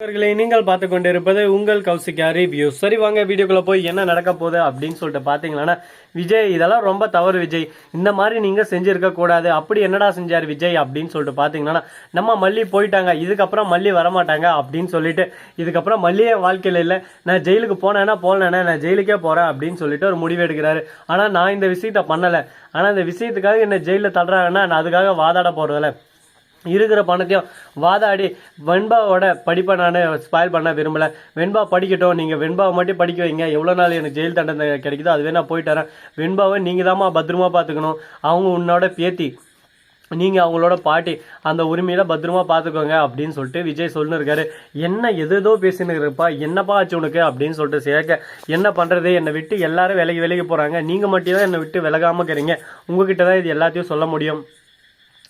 நண்பர்களே நீங்கள் பார்த்து கொண்டிருப்பது உங்கள் கௌசிக்கா ரிவ்யூ சரி வாங்க வீடியோக்குள்ள போய் என்ன நடக்க போகுது அப்படின்னு சொல்லிட்டு பாத்தீங்களன்னா விஜய் இதெல்லாம் ரொம்ப தவறு விஜய். இந்த மாதிரி நீங்க செஞ்சிருக்க கூடாது. அப்படி என்னடா செஞ்சார் விஜய் அப்படின்னு சொல்லிட்டு பாத்தீங்கன்னா நம்ம மல்லி போயிட்டாங்க. இதுக்கப்புறம் மல்லி வரமாட்டாங்க அப்படின்னு சொல்லிட்டு இதுக்கப்புறம் மல்லியே வாழ்க்கையில் இல்லை. நான் ஜெயிலுக்கு போனேன்னா போனேன்னா நான் ஜெயிலுக்கே போறேன் அப்படின்னு சொல்லிட்டு ஒரு முடிவு எடுக்கிறாரு. ஆனா நான் இந்த விஷயத்த பண்ணலை. ஆனா இந்த விஷயத்துக்காக என்ன ஜெயில தள்ளுறாங்கன்னா நான் அதுக்காக வாதாட போறதில்ல. இருக்கிற பணத்தையும் வாதாடி வெண்பாவோட படிப்பை நான் ஸ்பாயில் பண்ண விரும்பலை. வெண்பா படிக்கட்டும். நீங்கள் வெண்பாவை மட்டும் படிக்க வைங்க. எவ்வளோ நாள் எனக்கு ஜெயில் தண்டனை கிடைக்குதோ அது வேணால் போயிட்டு வரேன். வெண்பாவை நீங்கள் தாம்மா பத்திரமா பார்த்துக்கணும். அவங்க உன்னோட பேத்தி. நீங்கள் அவங்களோட பாட்டி. அந்த உரிமையில பத்திரமா பார்த்துக்கோங்க அப்படின்னு சொல்லிட்டு விஜய் சொல்லிருக்காரு. என்ன எதோ பேசின்னு இருப்பா. என்னப்பா ஆச்சு உனக்கு அப்படின்னு சொல்லிட்டு சேர்க்க. என்ன பண்ணுறது என்னை விட்டு எல்லாரும் விலகி விலகி போகிறாங்க நீங்கள் மட்டும் தான் என்னை விட்டு விலகாமல் இருக்கிறீங்க. உங்ககிட்ட தான் இது எல்லாத்தையும் சொல்ல முடியும்.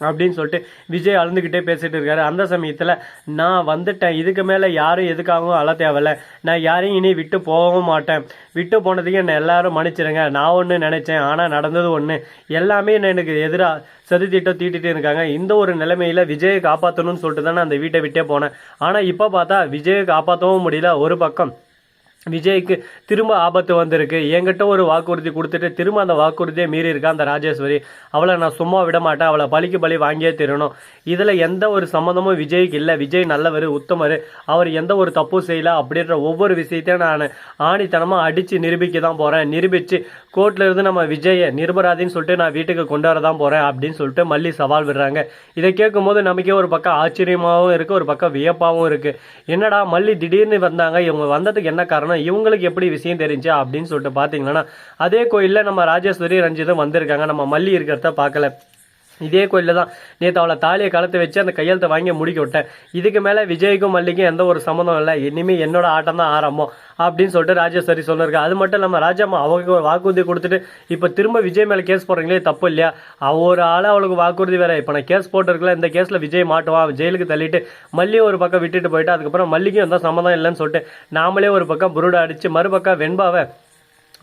அப்படின்னு சொல்லிட்டு விஜய் அழுந்துக்கிட்டே பேசிட்டு இருக்காரு. அந்த சமயத்தில் நான் வந்துட்டேன். இதுக்கு மேலே யாரும் எதுக்காகவும் அழ தேவையில்ல. நான் யாரையும் இனி விட்டு போகவும் மாட்டேன். விட்டு போனதுக்கு என்னை எல்லாரும் மன்னிச்சிடுங்க நான் ஒன்று நினைச்சேன். ஆனால் நடந்தது ஒன்று எல்லாமே எனக்கு எதிராக சதித்திட்டம் தீட்டிட்டு இருக்காங்க. இந்த ஒரு நிலைமையில் விஜயை காப்பாற்றணும்னு சொல்லிட்டு தான் நான் அந்த வீட்டை விட்டே போனேன். ஆனால் இப்போ பார்த்தா விஜயை காப்பாற்றவும் முடியல. ஒரு பக்கம் விஜய்க்கு திரும்ப ஆபத்து வந்திருக்கு. என்கிட்ட ஒரு வாக்குறுதி கொடுத்துட்டு திரும்ப அந்த வாக்குறுதியை மீறி இருக்கா அந்த ராஜேஸ்வரி? அவளை நான் சும்மா விட மாட்டேன். அவளை பலிக்கு பலி வாங்கியே தரணும். இதில் எந்த ஒரு சம்மந்தமும் விஜய்க்கு இல்லை. விஜய் நல்லவர் உத்தமர். அவர் எந்த ஒரு தப்பும் செய்யல. அப்படின்ற ஒவ்வொரு விஷயத்தையும் நான் ஆணித்தனமாக அடித்து நிரூபிக்க தான் போகிறேன் நிரூபித்து கோர்ட்டில் இருந்து நம்ம விஜயை நிரபராதின்னு சொல்லிட்டு நான் வீட்டுக்கு கொண்டு வர தான் போகிறேன் அப்படின்னு சொல்லிட்டு மல்லி சவால் விடுறாங்க. இதை கேட்கும்போது நமக்கே ஒரு பக்கம் ஆச்சரியமாகவும் இருக்குது ஒரு பக்கம் வியப்பாகவும் இருக்குது என்னடா மல்லி திடீர்னு வந்தாங்க? இவங்க வந்ததுக்கு என்ன காரணம்? இவங்களுக்கு எப்படி விஷயம் தெரிஞ்சா அப்படின்னு சொல்லிட்டு பார்த்தீங்கன்னா அதே கோயிலில் நம்ம ராஜேஸ்வரி ரஞ்சிதம் வந்திருக்காங்க. நம்ம மல்லி இருக்கிறத பார்க்கல. இதே கோயிலில் தான். நேற்று அவளை தாலியை கலத்து வச்சு அந்த கையெழுத்தை வாங்கி முடிக்க விட்டேன். இதுக்கு மேலே விஜய்க்கும் மல்லிக்கும் எந்த ஒரு சம்மந்தம் இல்லை. இனிமேல் என்னோட ஆட்டம் தான் ஆரம்பம் அப்படின்னு சொல்லிட்டு ராஜேஸ்வரி சொல்லியிருக்கா அது மட்டும் இல்லாமல் ராஜாம்மா அவங்க ஒரு வாக்குறுதி கொடுத்துட்டு இப்போ திரும்ப விஜய் மேலே கேஸ் போடுறீங்களே தப்பு இல்லையா? அவ ஒரு ஆளாக அவளுக்கு வாக்குறுதி வேற. இப்போ நான் கேஸ் போட்டிருக்கல இந்த கேஸில் விஜய் மாட்டுவான் ஜெயிலுக்கு தள்ளிட்டு மல்லியும் ஒரு பக்கம் விட்டுட்டு போயிட்டு அதுக்கப்புறம் மல்லிக்கும் எந்த சம்மந்தம் இல்லைன்னு சொல்லிட்டு நாமளே ஒரு பக்கம் புருடை அடிச்சு மறுபக்கம் வெண்பாவை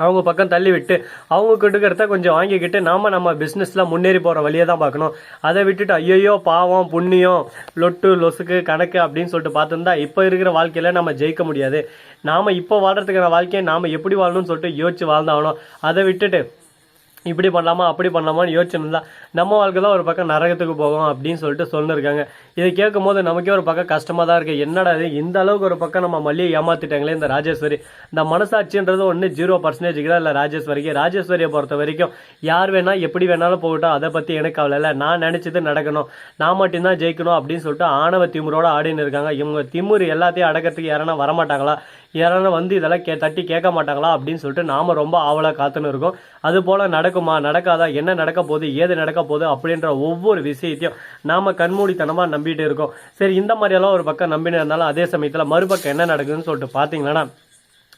அவங்க பக்கம் தள்ளி விட்டு அவங்க கொடுக்கறத கொஞ்சம் வாங்கிக்கிட்டு நாம நம்ம பிஸ்னஸில் முன்னேறி போகிற வழியை தான் பார்க்கணும். அதை விட்டுட்டு ஐயோ பாவம் புண்ணியம் லொட்டு லொசுக்கு கணக்கு அப்படின்னு சொல்லிட்டு பார்த்துருந்தா இப்போ இருக்கிற வாழ்க்கையில் நம்ம ஜெயிக்க முடியாது. நாம் இப்போ வாழ்றதுக்கான வாழ்க்கையை நாம் எப்படி வாழணும்னு சொல்லிட்டு யோசிச்சு வாழ்ந்தாகணும். அதை விட்டுட்டு இப்படி பண்ணலாமா அப்படி பண்ணலாமான்னு யோசிச்சுருந்தா நம்ம வாழ்க்கை தான் ஒரு பக்கம் நரகத்துக்கு போகும் அப்படின்னு சொல்லிட்டு சொல்லிருக்காங்க. இதை கேட்கும் போது நமக்கே ஒரு பக்கம் கஷ்டமாக தான் இருக்குது என்னடா இது? இந்த அளவுக்கு ஒரு பக்கம் நம்ம மல்லியை ஏமாத்திட்டாங்களே இந்த ராஜேஸ்வரி. இந்த மனசாட்சின்றது ஒன்று ஜீரோ பர்சன்டேஜ் தான் இல்லை ராஜேஸ்வரிக்கு. ராஜேஸ்வரியை பொறுத்த வரைக்கும் யார் வேணால் எப்படி வேணாலும் போகட்டும். அதை பற்றி எனக்கு கவலை இல்லை. நான் நினச்சது நடக்கணும். நான் மட்டும்தான் ஜெயிக்கணும் அப்படின்னு சொல்லிட்டு ஆணவ திமுறோட ஆடின்னு இருக்காங்க. இவங்க திமுரு எல்லாத்தையும் அடக்கிறதுக்கு யாரனா வரமாட்டாங்களா? யாரான வந்து இதெல்லாம் கே தட்டி கேட்க மாட்டாங்களா அப்படின்னு சொல்லிட்டு நாம் ரொம்ப ஆவலாக காத்துன்னு இருக்கோம். அது போல் நடக்கும் நடக்காதா என்ன நடக்க போகுது ஏது நடக்க போகுது அப்படின்ற ஒவ்வொரு விஷயத்தையும் நாம கண்மூடித்தனமாக நம்பிட்டு இருக்கோம். சரி இந்த மாதிரியெல்லாம் ஒரு பக்கம் நம்பினு இருந்தாலும் அதே சமயத்தில் மறுபக்கம் என்ன நடக்குதுன்னு சொல்லிட்டு பார்த்தீங்கன்னா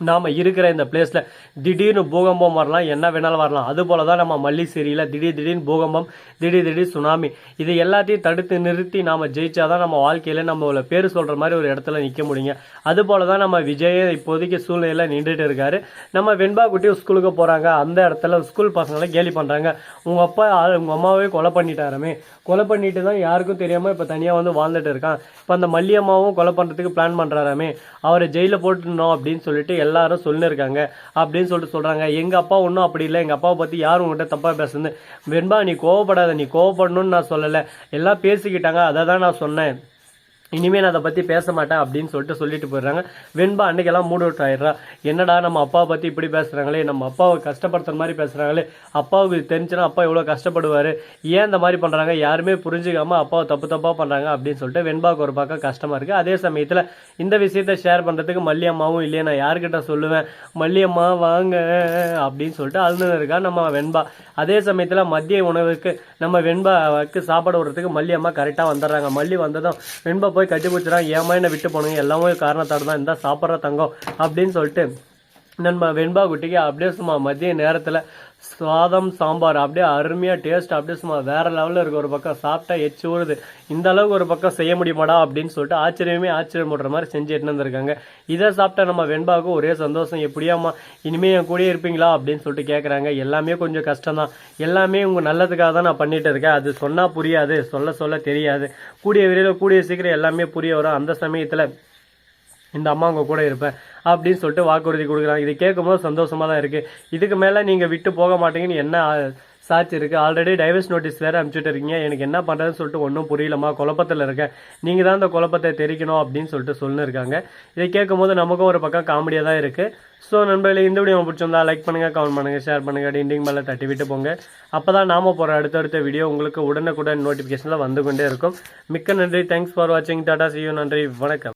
நாம் இருக்கிற இந்த பிளேஸில் திடீர்னு பூகம்பம் வரலாம் என்ன வேணாலும் வரலாம். அதுபோல தான் நம்ம மல்லி சரியில் திடீர் திடீர்னு பூகம்பம் திடீர் திடீர் சுனாமி. இது எல்லாத்தையும் தடுத்து நிறுத்தி நாம் ஜெயிச்சாதான் நம்ம வாழ்க்கையில் நம்ம பேர் சொல்கிற மாதிரி ஒரு இடத்துல நிற்க முடியுங்க. அதுபோல தான் நம்ம விஜய இப்போதைக்கு சூழ்நிலையில் நின்றுட்டு இருக்காரு. நம்ம வெண்பா குட்டி ஸ்கூலுக்கு போகிறாங்க அந்த இடத்துல ஸ்கூல் பசங்களை கேலி பண்ணுறாங்க உங்கள் அப்பா உங்கள் அம்மாவே கொலை பண்ணிட்டாருமே. கொலை பண்ணிட்டு தான் யாருக்கும் தெரியாமல் இப்போ தனியாக வந்து வாழ்ந்துட்டு இருக்கான். இப்போ அந்த மல்லியம்மாவும் கொலை பண்ணுறதுக்கு பிளான் பண்ணுறாராமே அவரை ஜெயிலில் போட்டுடணும் அப்படின்னு சொல்லிட்டு எல்லாரும் சொல்லியிருக்காங்க அப்படின்னு சொல்லிட்டு சொல்கிறாங்க எங்கள் அப்பா ஒன்றும் அப்படி இல்லை. எங்கள் அப்பாவை பற்றி யாரும் உங்கள்கிட்ட தப்பாக பேசுன்னு வெண்பா நீ கோவப்படாத. நீ கோவப்படணும்னு நான் சொல்லலை. எல்லாம் பேசிக்கிட்டாங்க. அதை தான் நான் சொன்னேன். இனிமேல் நான் அதை பற்றி பேச மாட்டேன் அப்படின்னு சொல்லிட்டு சொல்லிட்டு போயிடுறாங்க. வெண்பா அன்னைக்கெல்லாம் மூட் அவுட் ஆயிடுறா. என்னடா நம்ம அப்பாவை பற்றி இப்படி பேசுகிறாங்களே நம்ம அப்பாவை கஷ்டப்படுத்துற மாதிரி பேசுகிறாங்களே அப்பாவுக்கு தெரிஞ்சுன்னா அப்பா எவ்வளோ கஷ்டப்படுவார் ஏன் இந்த மாதிரி பண்ணுறாங்க யாருமே புரிஞ்சுக்காமல் அப்பாவை தப்பு தப்பாக பண்ணுறாங்க அப்படின்னு சொல்லிட்டு வெண்பாவுக்கு ஒரு பக்கம் கஷ்டமாக இருக்குது அதே சமயத்தில் இந்த விஷயத்த ஷேர் பண்ணுறதுக்கு மல்லியம்மாவும் இல்லையே நான் யார்கிட்ட சொல்லுவேன்? மல்லியம்மா வாங்க அப்படின்னு சொல்லிட்டு அழுந்து இருக்கா நம்ம வெண்பா. அதே சமயத்தில் மதிய உணவுக்கு நம்ம வெண்பாவுக்கு சாப்பாடு விடுறதுக்கு மல்லியம்மா கரெக்டாக வந்துடுறாங்க. மல்லி வந்ததும் வெண்பா போய் கட்டி பிடிச்சிடான் ஏமா என்ன விட்டு போனோம் எல்லாமே காரணத்தால் தான் இந்த சாப்பிட்ற தங்கம் அப்படின்னு சொல்லிட்டு நம்ம வெண்பா குட்டிக்கு அப்படியே சும்மா மதிய நேரத்தில் சாதம் சாம்பார். அப்படியே அருமையாக டேஸ்ட் அப்படியே சும்மா வேற லெவலில் இருக்கு. ஒரு பக்கம் சாப்பிட்டா எச்சு ஊறுது. இந்த அளவுக்கு ஒரு பக்கம் செய்ய முடியுமாடா அப்படின்னு சொல்லிட்டு ஆச்சரியமே ஆச்சரியம் போடுற மாதிரி செஞ்சு எடுத்துன்னு வந்திருக்காங்க. இதை சாப்பிட்டா நம்ம வெண்பாவுக்கு ஒரே சந்தோஷம். எப்படியாம்மா இனிமே என் கூடயே இருப்பீங்களா அப்படின்னு சொல்லிட்டு கேட்குறாங்க எல்லாமே கொஞ்சம் கஷ்டம் தான் எல்லாமே உங்கள் நல்லதுக்காக தான் நான் பண்ணிட்டு இருக்கேன். அது சொன்னால் புரியாது. சொல்ல சொல்ல தெரியாது. கூடிய விரைவில் கூடிய சீக்கிரம் எல்லாமே புரிய வரும். அந்த சமயத்தில் இந்த அம்மா உங்கள் கூட இருப்பேன் அப்படின்னு சொல்லிட்டு வாக்குறுதி கொடுக்குறாங்க. இது கேட்கும்போது சந்தோஷமாக தான் இருக்குது இதுக்கு மேலே நீங்கள் விட்டு போக மாட்டீங்கன்னு என்ன சாட்சி இருக்குது ஆல்ரெடி டைவர்ஸ் நோட்டீஸ் வேறு அனுப்பிச்சுட்டு இருக்கீங்க. எனக்கு என்ன பண்ணுறதுன்னு சொல்லிட்டு ஒன்றும் புரியலமா குழப்பத்தில் இருக்கேன் நீங்கள் தான் அந்த குழப்பத்தை தெரிக்கணும் அப்படின்னு சொல்லிட்டு சொல்லியிருக்காங்க இதை கேட்கும்போது நமக்கும் ஒரு பக்கம் காமெடியாக தான் இருக்குது ஸோ நண்பர்களே இந்த வீடியோ பிடிச்சிருந்தா லைக் பண்ணுங்க கமெண்ட் பண்ணுங்கள் ஷேர் பண்ணுங்க டிண்டிங் மேலே தட்டி விட்டு போங்க. அப்போ தான் நாம போகிற அடுத்தடுத்த வீடியோ உங்களுக்கு உடனுக்குடன் நோட்டிஃபிகேஷனில் வந்து கொண்டே இருக்கும். மிக்க நன்றி. தேங்க்ஸ் ஃபார் வாட்சிங் டாடா சியூ நன்றி. வணக்கம்.